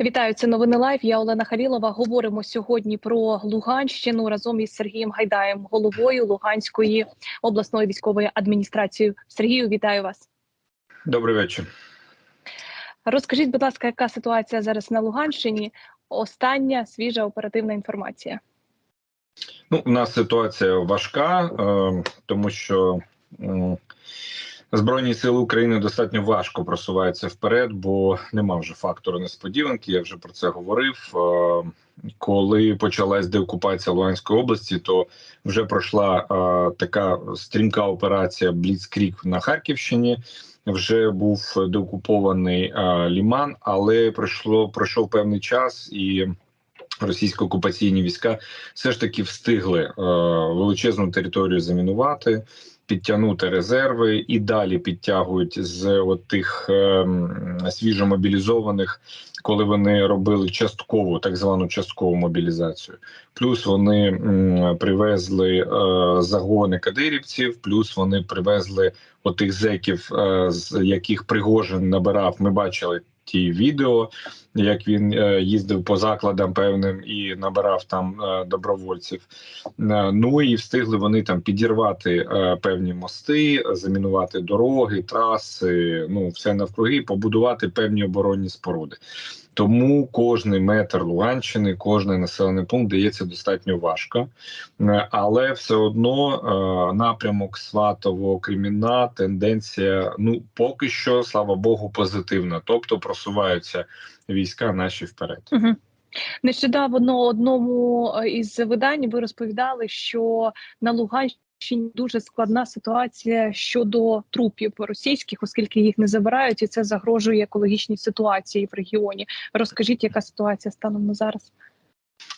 Вітаю, це новини лайв. Я Олена Халілова. Говоримо сьогодні про Луганщину разом із Сергієм Гайдаєм, головою Луганської обласної військової адміністрації. Сергію, вітаю вас. Добрий вечір. Розкажіть, будь ласка, яка ситуація зараз на Луганщині? Остання свіжа оперативна інформація. Ну, у нас ситуація важка, е, тому що Збройні сили України достатньо важко просуваються вперед, бо нема вже фактору несподіванки. Я вже про це говорив. Е, коли почалась деокупація Луганської області, то вже пройшла е, така стрімка операція Бліцкрік на Харківщині. Вже був деокупований е, ліман, але пройшло пройшов певний час і. Російсько-окупаційні війська все ж таки встигли е, величезну територію замінувати, підтягнути резерви і далі підтягують з от тих е, свіжомобілізованих, коли вони робили часткову, так звану часткову мобілізацію. Плюс вони привезли е, загони кадирівців, плюс вони привезли отих зеків, е, з яких Пригожин набирав. Ми бачили ті відео, як він е, їздив по закладам певним і набирав там е, добровольців. Е, ну і встигли вони там підірвати певні мости, замінувати дороги, траси, ну все навкруги, побудувати певні оборонні споруди. Тому кожний метр Луганщини, кожний населений пункт дається достатньо важко, Е, але все одно е, напрямок Сватово, Креміна, тенденція. Ну поки що, слава Богу, позитивна. Тобто просуваються війська наші вперед. Угу. Нещодавно одному е, із видань ви розповідали, що на Луганщині дуже складна ситуація щодо трупів російських, оскільки їх не забирають, і це загрожує екологічній ситуації в регіоні. Розкажіть, яка ситуація станом на зараз?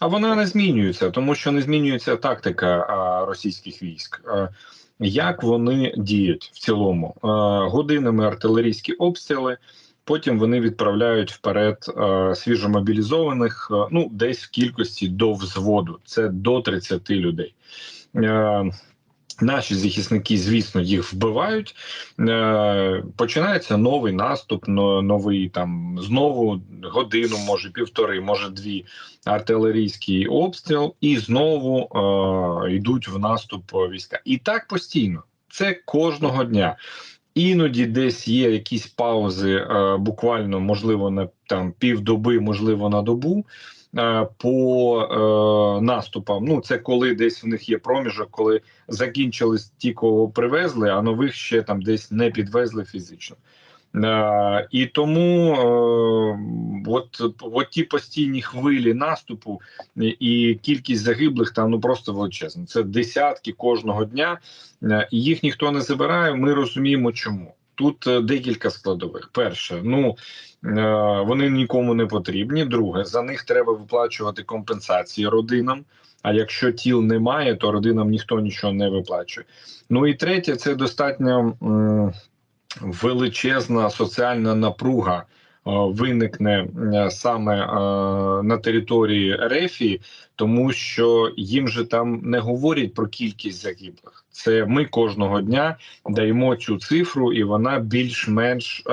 А вона не змінюється, тому що не змінюється тактика російських військ. Як вони діють в цілому? Годинами артилерійські обстріли. Потім вони відправляють вперед свіжомобілізованих, ну десь в кількості до взводу. Це до 30 людей. Е, Наші захисники, звісно, їх вбивають. Е, Починається новий наступ, новий там знову годину, може півтори, може дві артилерійський обстріл, і знову е, йдуть в наступ війська. І так постійно. Це кожного дня. Іноді десь є якісь паузи, е, буквально можливо на там півдоби, можливо, на добу. Е, По е, наступам, ну це коли десь в них є проміжок, коли закінчились ті, кого привезли, а нових ще там десь не підвезли фізично. Е, і тому е, от, от ті постійні хвилі наступу і, кількість загиблих там ну просто величезна. Це десятки кожного дня, е, і їх ніхто не забирає. Ми розуміємо, чому. Тут е, декілька складових. Перше, ну е, вони нікому не потрібні. Друге, за них треба виплачувати компенсації родинам. А якщо тіл немає, то родинам ніхто нічого не виплачує. Ну і третє, це достатньо величезна соціальна напруга виникне е, саме е, на території Рефії, тому що їм же там не говорять про кількість загиблих. Це ми кожного дня даємо цю цифру, і вона більш-менш е,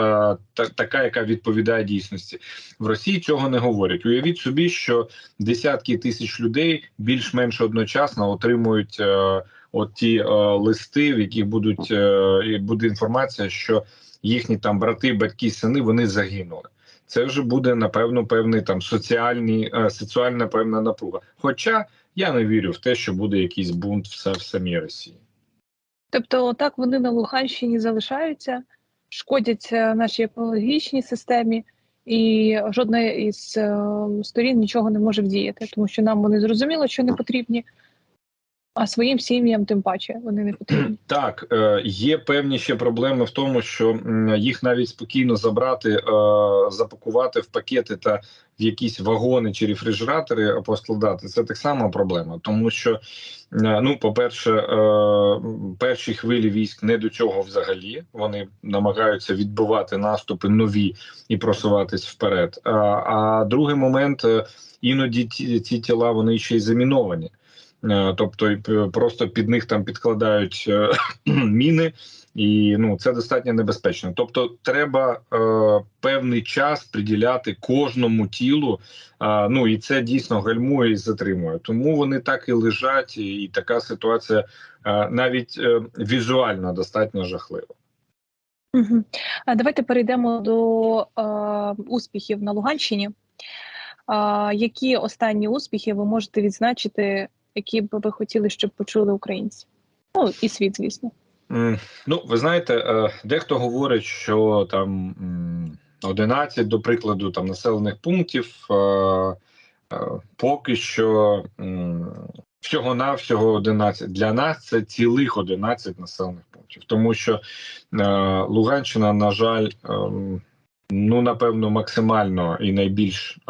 та, така, яка відповідає дійсності. В Росії цього не говорять. Уявіть собі, що десятки тисяч людей більш-менш одночасно отримують. Е, От ті е, листи, в яких будуть е, буде інформація, що їхні там брати, батьки, сини вони загинули. Це вже буде напевно певний там соціальний е, соціальна певна напруга. Хоча я не вірю в те, що буде якийсь бунт в, самій Росії. Тобто, так вони на Луганщині залишаються, шкодять нашій екологічній системі, і жодна із е, сторін нічого не може вдіяти, тому що нам вони зрозуміло, що не потрібні. А своїм сім'ям тим паче вони не потрібні. Так, е, є певні ще проблеми в тому, що їх навіть спокійно забрати, е, запакувати в пакети та в якісь вагони чи рефрижератори поскладати. Це так само проблема, тому що ну, по-перше, е, перші хвилі військ не до цього взагалі. Вони намагаються відбивати наступи нові і просуватись вперед. А, другий момент іноді ці тіла вони ще й заміновані. Е, Тобто просто під них там підкладають е, міни, і ну це достатньо небезпечно. Тобто, треба е, певний час приділяти кожному тілу. Е, ну і це дійсно гальмує і затримує. Тому вони так і лежать, і, і така ситуація е, навіть е, візуально достатньо жахлива. А давайте перейдемо до е, успіхів на Луганщині. А, які останні успіхи ви можете відзначити, які б ви хотіли, щоб почули українці? Ну і світ, звісно. Ну, ви знаєте, е, дехто говорить, що там м, 11, до прикладу, там населених пунктів е, е, поки що м, всього-навсього 11. Для нас це цілих 11 населених пунктів, тому що Луганщина, на жаль, ем, ну напевно, максимально і найбільш е,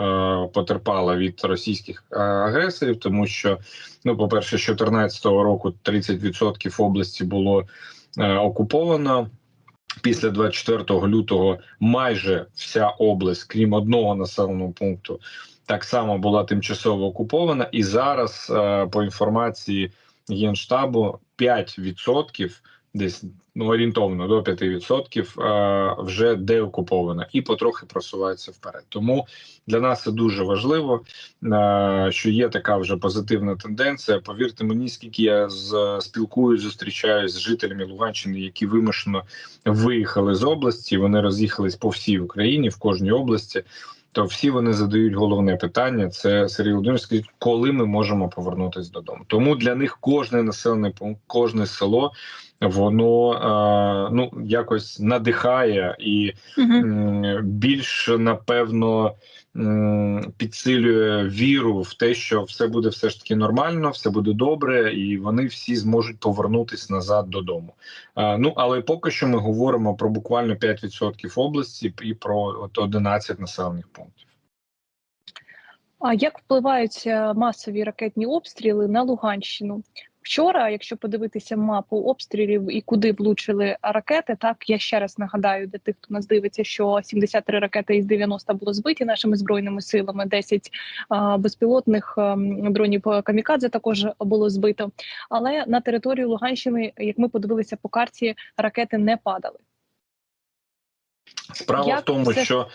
потерпала від російських е, агресорів, тому що, ну, по-перше, з 2014 року 30% області було е, окуповано. Після 24 лютого майже вся область, крім одного населеного пункту, так само була тимчасово окупована. І зараз, е, по інформації Генштабу, 5% десь ну орієнтовно до 5% е, вже деокупована і потрохи просувається вперед. Тому для нас це дуже важливо, що є така вже позитивна тенденція. Повірте мені, скільки я з спілкуюсь, зустрічаюсь з жителями Луганщини, які вимушено виїхали з області. Вони роз'їхались по всій Україні, в кожній області. То всі вони задають головне питання: це Сергій Володимирович, коли ми можемо повернутися додому. Тому для них кожне населений пункт, кожне село воно е, ну якось надихає і Угу. більш напевно підсилює віру в те, що все буде все ж таки нормально, все буде добре, і вони всі зможуть повернутися назад додому. А, ну але поки що ми говоримо про буквально 5% області і про от 11 населених пунктів. А як впливають е, масові ракетні обстріли на Луганщину? Вчора, якщо подивитися мапу обстрілів і куди влучили ракети, так я ще раз нагадаю для тих, хто нас дивиться, що 73 ракети із 90 було збиті нашими збройними силами, 10 а, безпілотних а, дронів камікадзе також було збито. Але на територію Луганщини, як ми подивилися по карті, ракети не падали. Справа Як в тому, це- що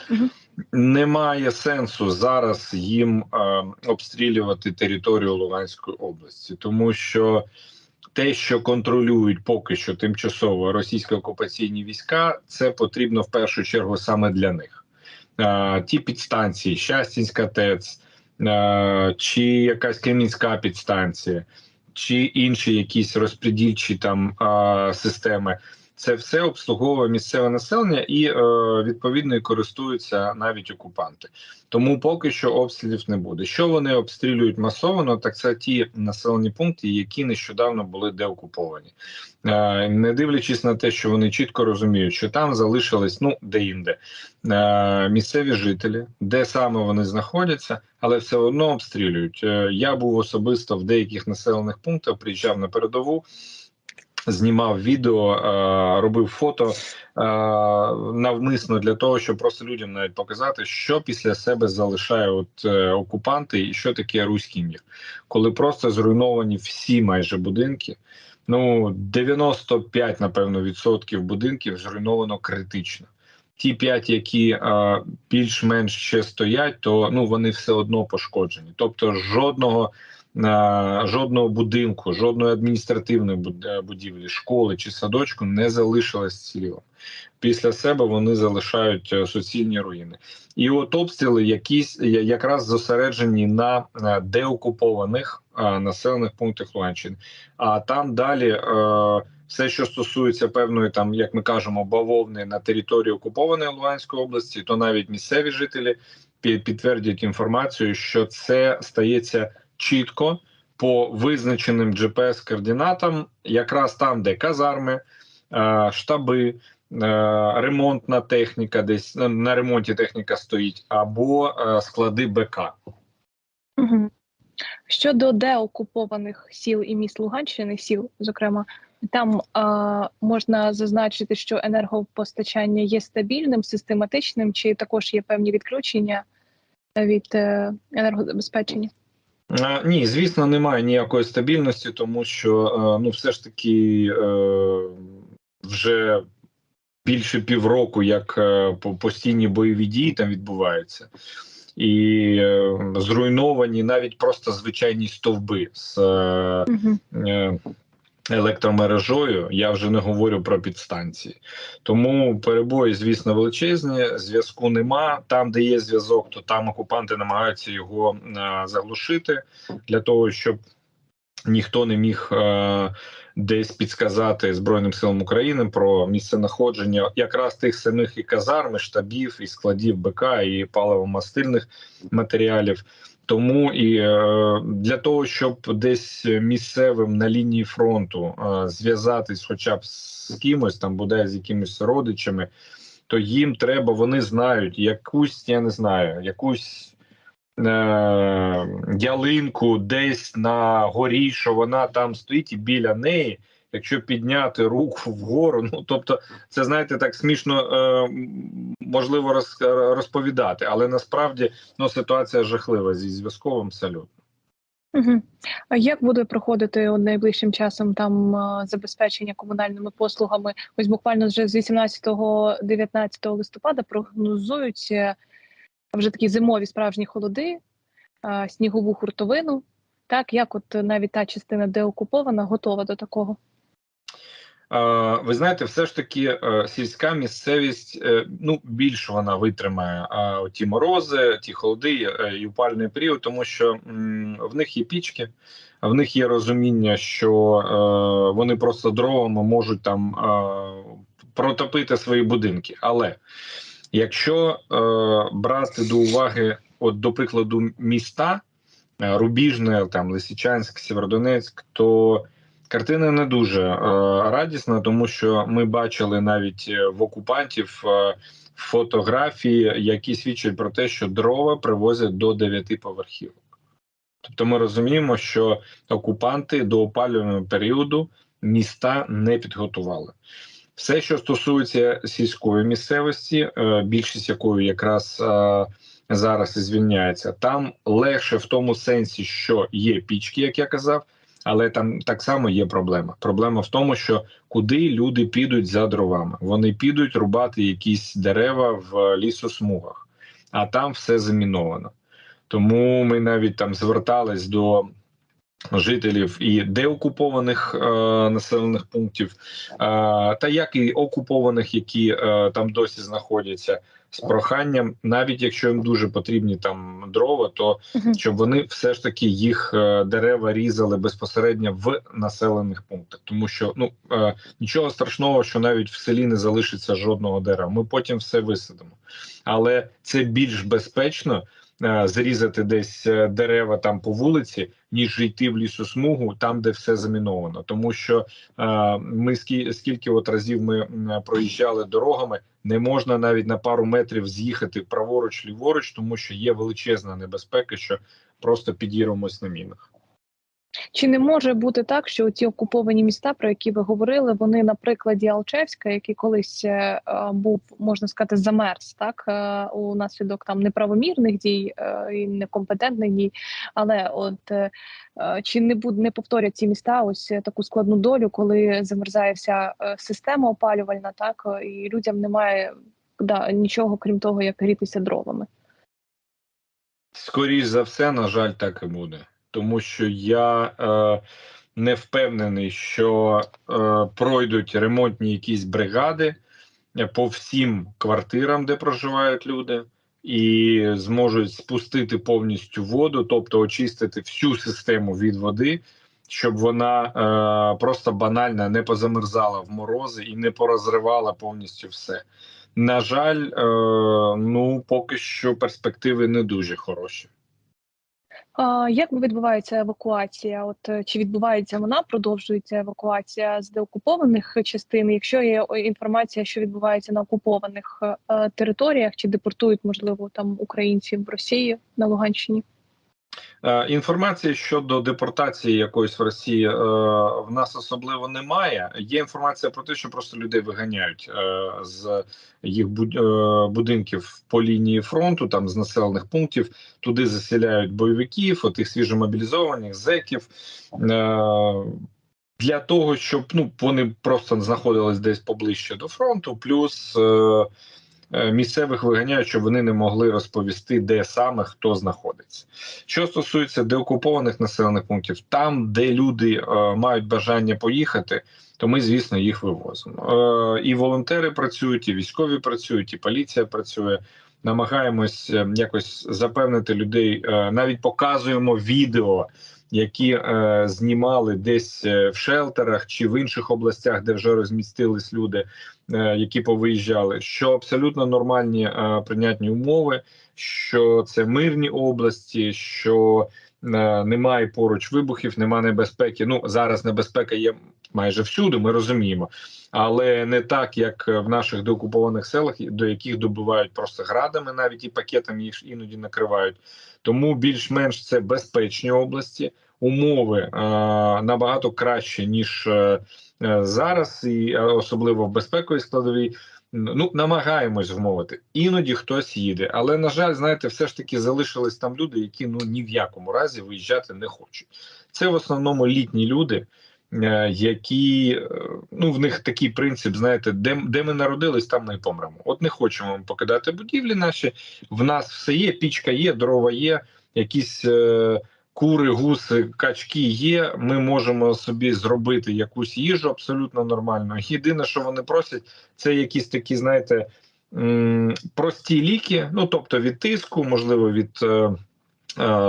немає сенсу зараз їм е, обстрілювати територію Луганської області, тому що те, що контролюють поки що тимчасово російські окупаційні війська, це потрібно в першу чергу саме для них. Е, ті підстанції, Щастінська ТЕЦ, е, чи якась Кремінська підстанція, чи інші якісь розподільчі там е, системи. Це все обслуговує місцеве населення і е, відповідно і користуються навіть окупанти. Тому поки що обстрілів не буде. Що вони обстрілюють масово, так це ті населені пункти, які нещодавно були деокуповані, е, не дивлячись на те, що вони чітко розуміють, що там залишились ну де-інде е, місцеві жителі, де саме вони знаходяться, але все одно обстрілюють. Е, я був особисто в деяких населених пунктах, приїжджав на передову знімав відео, е, робив фото е, навмисно для того, щоб просто людям навіть показати, що після себе залишає от е, окупанти, і що таке руський мір, коли просто зруйновані всі майже будинки. Ну 95, напевно, відсотків будинків зруйновано критично. Ті п'ять, які більш-менш ще стоять, то ну вони все одно пошкоджені. Тобто жодного жодного будинку, жодної адміністративної е, будівлі, школи чи садочку не залишилось цілим. Після себе вони залишають е, суцільні руїни. І от обстріли якісь якраз зосереджені на деокупованих е, населених пунктах Луганщини. А там далі все, що стосується певної, там як ми кажемо, бавовни на території окупованої Луганської області, то навіть місцеві жителі підтвердять інформацію, що це стається чітко по визначеним GPS координатам, якраз там, де казарми, е, штаби. е, Ремонтна техніка, десь ну, на ремонті техніка стоїть, або е, склади БК. Щодо деокупованих сіл і міст Луганщини, сіл, зокрема, там е, можна зазначити, що енергопостачання є стабільним, систематичним, чи також є певні відключення від е, енергозабезпечення. Е, Ні, звісно, немає ніякої стабільності, тому що е, ну, все ж таки е, вже більше півроку, як постійні бойові дії там відбуваються. І зруйновані навіть просто звичайні стовби з Угу. Електромережою. Я вже не говорю про підстанції. Тому перебої, звісно, величезні. Зв'язку нема. Там, де є зв'язок, то там окупанти намагаються його е, заглушити для того, щоб ніхто не міг е, десь підсказати Збройним силам України про місце знаходження якраз тих самих і казарм, і штабів, і складів БК, і паливо-мастильних матеріалів. Тому і е, для того, щоб десь місцевим на лінії фронту е, зв'язатись, хоча б з кимось, там буде з якимись родичами, то їм треба, вони знають якусь, я не знаю, якусь е, ялинку десь на горі, що вона там стоїть, і біля неї, якщо підняти руку вгору, ну тобто, це знаєте, так смішно е, можливо роз- розповідати, але насправді ну ситуація жахлива зі зв'язковим салют. Угу. А як буде проходити найближчим часом там е, забезпечення комунальними послугами? Ось буквально вже з 18-19 листопада прогнозують е, вже такі зимові справжні холоди, е, снігову хуртовину. Так, як от навіть та частина, де окупована, готова до такого? Ви знаєте, все ж таки е, сільська місцевість е, ну більш вона витримає ті морози, ті холоди е, і опальний період, тому що в них є пічки, в них є розуміння, що вони просто дровами можуть там протопити свої будинки. Але якщо брати до уваги, от до прикладу, міста Рубіжне, там Лисичанськ, Сєвєродонецьк, то Картина не дуже е, радісна, тому що ми бачили навіть е, в окупантів е, фотографії, які свідчать про те, що дрова привозять до 9 поверхів. Тобто ми розуміємо, що окупанти до опалювального періоду міста не підготували. Все, що стосується сільської місцевості, е, більшість якої якраз е, зараз і звільняється, там легше в тому сенсі, що є пічки, як я казав. Але там так само є проблема. Проблема в тому, що куди люди підуть за дровами. Вони підуть рубати якісь дерева в лісосмугах, а там все заміновано. Тому ми навіть там звертались до жителів і деокупованих е, населених пунктів, е, та як і окупованих, які е, там досі знаходяться, з проханням, навіть якщо їм дуже потрібні там дрова, то щоб вони все ж таки їх е, дерева різали безпосередньо в населених пунктах, тому що ну е, нічого страшного, що навіть в селі не залишиться жодного дерева. Ми потім все висадимо, але це більш безпечно. Е, Зрізати десь е, дерева там по вулиці, ніж йти в лісосмугу, там де все заміновано. Тому що е, ми скі- скільки от разів ми проїжджали дорогами, не можна навіть на пару метрів з'їхати праворуч, ліворуч, тому що є величезна небезпека, що просто підірвемось на мінах. Чи не може бути так, що ці окуповані міста, про які ви говорили, вони на прикладі Алчевська, який колись е, е, був, можна сказати, замерз, так е, у наслідок там неправомірних дій і некомпетентних дій. Але от чи не буде не повторять ці міста ось таку складну долю, коли замерзає вся система опалювальна, так і людям немає да, нічого крім того, як грітися дровами. Скоріш за все, на жаль, так і буде, тому що я е, не впевнений, що е, пройдуть ремонтні якісь бригади е, по всім квартирам, де проживають люди, і зможуть спустити повністю воду, тобто очистити всю систему від води, щоб вона е, просто банально не позамерзала в морози і не порозривала повністю все. На жаль, е, ну поки що перспективи не дуже хороші. А як відбувається евакуація? От е, чи відбувається вона, продовжується евакуація з деокупованих частин? Якщо є інформація, що відбувається на окупованих е, е, територіях, чи депортують можливо там українців в Росію на Луганщині? Е, Інформації щодо депортації якоїсь в Росії е, в нас особливо немає. Є інформація про те, що просто людей виганяють е, з їх будинків по лінії фронту, там з населених пунктів, туди заселяють бойовиків, отих свіжомобілізованих, зеків. Для того, щоб ну вони просто знаходились десь поближче до фронту, плюс е, місцевих виганяють, щоб вони не могли розповісти, де саме хто знаходиться. Що стосується деокупованих населених пунктів, там, де люди е, мають бажання поїхати, то ми, звісно, їх вивозимо. Е, і волонтери працюють, і військові працюють, і поліція працює. Намагаємось е, якось запевнити людей, е, навіть показуємо відео, які е, знімали десь е, в шелтерах чи в інших областях, де вже розмістились люди, е, які повиїжджали, що абсолютно нормальні е, прийнятні умови, що це мирні області, що е, немає поруч вибухів, немає небезпеки. Ну зараз небезпека є майже всюди, ми розуміємо, але не так, як в наших деокупованих селах, до яких добувають просто градами, навіть і пакетами їх іноді накривають. Тому більш-менш це безпечні області, умови е, набагато краще ніж е, е, зараз, і особливо в безпековій складовій. Ну, намагаємось вмовити. Іноді хтось їде, але на жаль, знаєте, все ж таки залишились там люди, які ну ні в якому разі виїжджати не хочуть. Це в основному літні люди, які ну в них такий принцип, знаєте, де, де ми народились, там ми й помремо. От не хочемо ми покидати будівлі наші. В нас все є, пічка є, дрова є, якісь. Кури, гуси, качки є. Ми можемо собі зробити якусь їжу абсолютно нормально. Єдине, що вони просять, це якісь такі, знаєте, прості ліки, ну тобто від тиску, можливо, від е, е,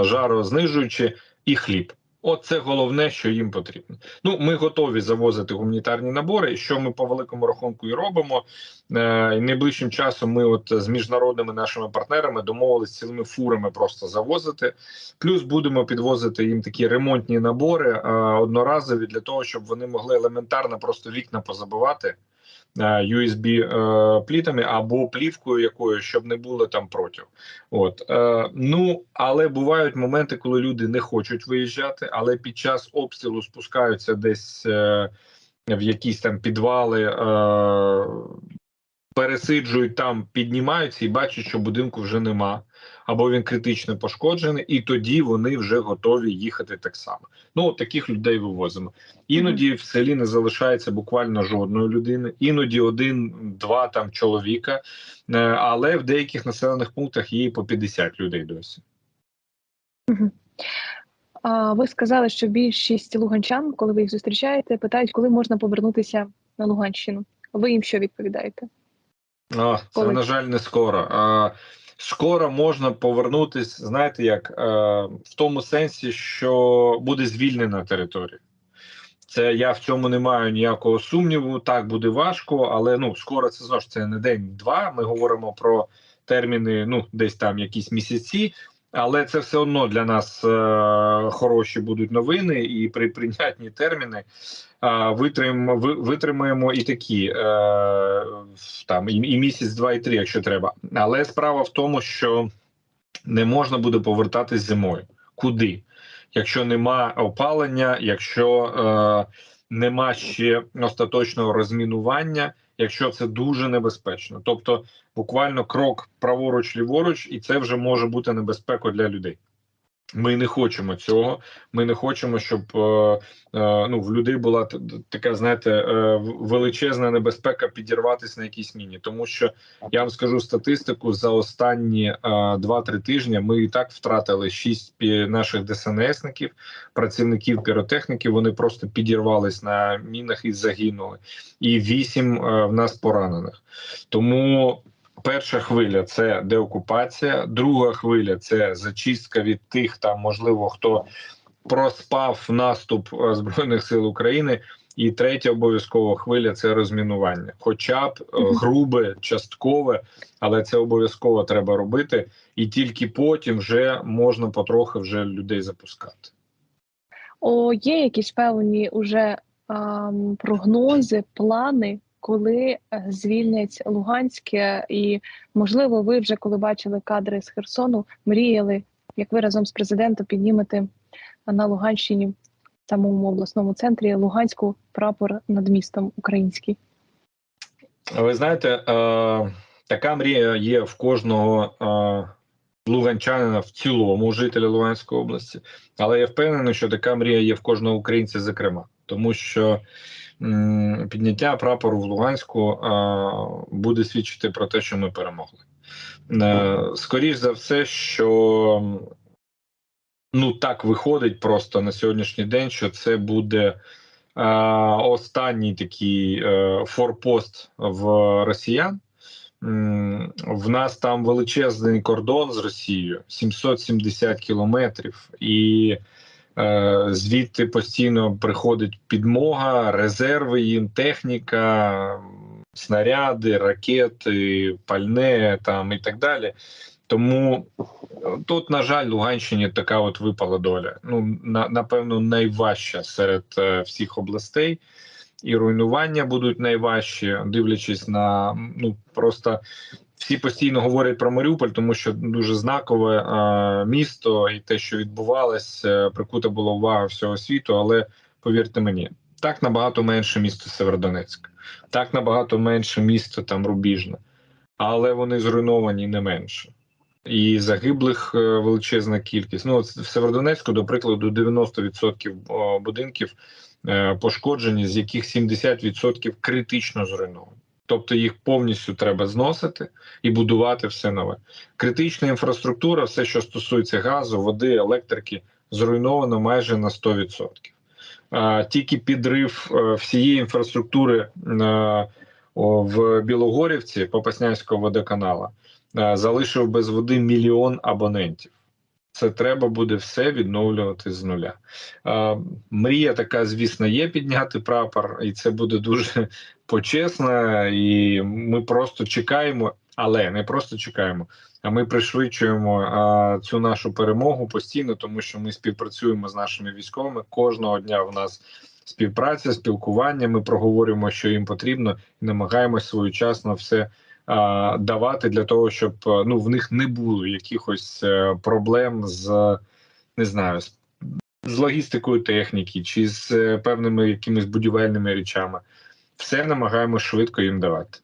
жарознижуючи, і хліб. От це головне, що їм потрібно. Ну, ми готові завозити гуманітарні набори. Що ми по великому рахунку і робимо. Е, найближчим часом ми, от з міжнародними нашими партнерами, домовилися цілими фурами просто завозити. Плюс будемо підвозити їм такі ремонтні набори е, одноразові для того, щоб вони могли елементарно просто вікна позабивати. USB е, плітами або плівкою, якою щоб не було там протягу. От е, ну але бувають моменти, коли люди не хочуть виїжджати, але під час обстрілу спускаються десь е, в якісь там підвали, е, пересиджують там, піднімаються і бачать, що будинку вже нема. Або він критично пошкоджений, і тоді вони вже готові їхати так само. Ну таких людей вивозимо. Іноді в селі не залишається буквально жодної людини, іноді один-два там чоловіка, е, але в деяких населених пунктах є і по 50 людей досі. Ви сказали, що більшість луганчан, коли ви їх зустрічаєте, питають, коли можна повернутися на Луганщину. Ви їм що відповідаєте? А, це Коли? на жаль, не скоро. А, скоро можна повернутись, знаєте, як е, в тому сенсі, що буде звільнена територія. Це я в цьому не маю ніякого сумніву. Так буде важко, але ну скоро це знову ж це не день-два. Ми говоримо про терміни, ну десь там якісь місяці. Але це все одно для нас е, хороші будуть новини, і при прийнятні терміни е, витримаємо, ви, витримаємо і такі е, там і, і місяць, два і три, якщо треба. Але справа в тому, що не можна буде повертатись зимою. Куди? Якщо нема опалення, якщо е, нема ще остаточного розмінування, якщо це дуже небезпечно, тобто буквально крок праворуч, ліворуч, і це вже може бути небезпека для людей. Ми не хочемо цього. Ми не хочемо, щоб е, е, ну в людей була така, знаєте, е, величезна небезпека підірватися на якійсь міні. Тому що я вам скажу статистику за останні е, 2-3 тижні. Ми і так втратили 6 наших ДСНСників, працівників піротехніки. Вони просто підірвались на мінах і загинули. І 8 е, в нас поранених. Тому перша хвиля це деокупація, друга хвиля це зачистка від тих, там можливо, хто проспав наступ е, збройних сил України. І третя обов'язкова хвиля це розмінування, хоча б е, грубе, часткове, але це обов'язково треба робити, і тільки потім вже можна потрохи вже людей запускати. О, є якісь певні уже ам, прогнози, плани, коли е, звільнять Луганське, і можливо, ви вже коли бачили кадри з Херсону, мріяли, як ви разом з президентом піднімете на Луганщині, в самому обласному центрі Луганську прапор над містом український. Ви знаєте, е, така мрія є в кожного е, луганчанина в цілому, жителя Луганської області, але я впевнений, що така мрія є в кожного українця, зокрема. тому що підняття прапору в Луганську буде свідчити про те, що ми перемогли. Е, Скоріш за все, що ну так виходить просто на сьогоднішній день, що це буде е, останній такий е, форпост в росіян. В нас там величезний кордон з Росією 770 кілометрів, і звідти постійно приходить підмога, резерви їм, техніка, снаряди, ракети, пальне там і так далі. Тому е, тут, на жаль, Луганщині така от випала доля. Ну на, напевно, найважча серед е, всіх областей, і руйнування будуть найважчі, дивлячись на ну просто всі постійно говорять про Маріуполь, тому що дуже знакове е, місто, і те, що відбувалось, е, прикута була увага всього світу. Але повірте мені, так набагато менше місто Северодонецьк, так набагато менше місто там Рубіжне, але вони зруйновані не менше. І загиблих е, величезна кількість. Ну, в Северодонецьку, до прикладу, 90% будинків пошкоджені, з яких 70% критично зруйновані. Тобто їх повністю треба зносити і будувати все нове. Критична інфраструктура, все, що стосується газу, води, електрики, зруйновано майже на 100%. Тільки підрив е, всієї інфраструктури е, в Білогорівці Попаснянського водоканала е, залишив без води мільйон абонентів. Це треба буде все відновлювати з нуля. Е, мрія така, звісно, є підняти прапор, і це буде дуже почесно. І ми просто чекаємо, але не просто чекаємо. А ми пришвидшуємо а, цю нашу перемогу постійно, тому що ми співпрацюємо з нашими військовими. Кожного дня в нас співпраця, спілкування. Ми проговорюємо, що їм потрібно, і намагаємося своєчасно все а, давати для того, щоб ну в них не було якихось е, проблем з не знаю, з, з логістикою техніки чи з е, певними якимись будівельними речами. Все намагаємося швидко їм давати.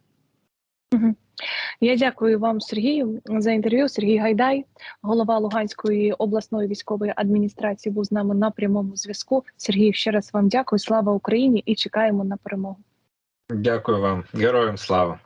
Я дякую вам, Сергію, за інтерв'ю. Сергій Гайдай, голова Луганської обласної військової адміністрації, був з нами на прямому зв'язку. Сергій, ще раз вам дякую. Слава Україні і чекаємо на перемогу. Дякую вам, героям слава.